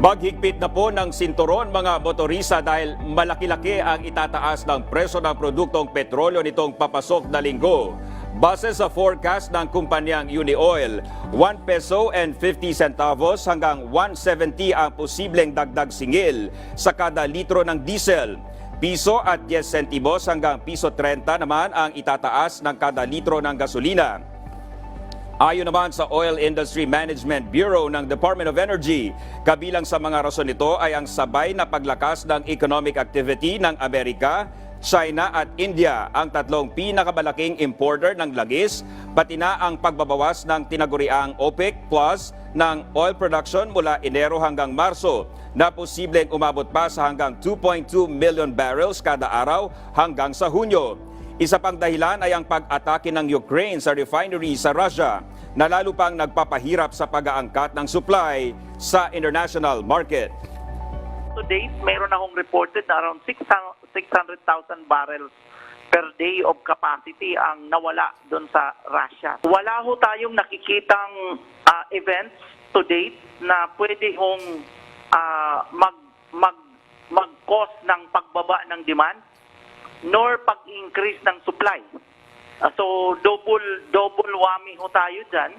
Maghigpit na po ng sinturon mga motorista dahil malaki-laki ang itataas ng presyo ng produktong petrolyo nitong papasok na linggo. Base sa forecast ng kumpanyang Unioil, 1 peso and 50 centavos hanggang 170 ang posibleng dagdag singil sa kada litro ng diesel. Piso at 10 centimos hanggang piso 30 naman ang itataas ng kada litro ng gasolina. Ayon naman sa Oil Industry Management Bureau ng Department of Energy, kabilang sa mga rason nito ay ang sabay na paglakas ng economic activity ng Amerika, China at India, ang tatlong pinakamalaking importer ng langis, pati na ang pagbabawas ng tinaguriang OPEC Plus ng oil production mula Enero hanggang Marso na posibleng umabot pa sa hanggang 2.2 million barrels kada araw hanggang sa Hunyo. Isa pang dahilan ay ang pag-atake ng Ukraine sa refinery sa Russia na lalo pang nagpapahirap sa pag-aangkat ng supply sa international market. To date, mayroon akong reported na around 600 600,000 barrels per day of capacity ang nawala doon sa Russia. Wala ho tayong nakikitang ah, events to date na pwede hong ah, mag, mag, mag-cause ng pagbaba ng demand nor pag-increase ng supply. Ah, so double double whammy ho tayo diyan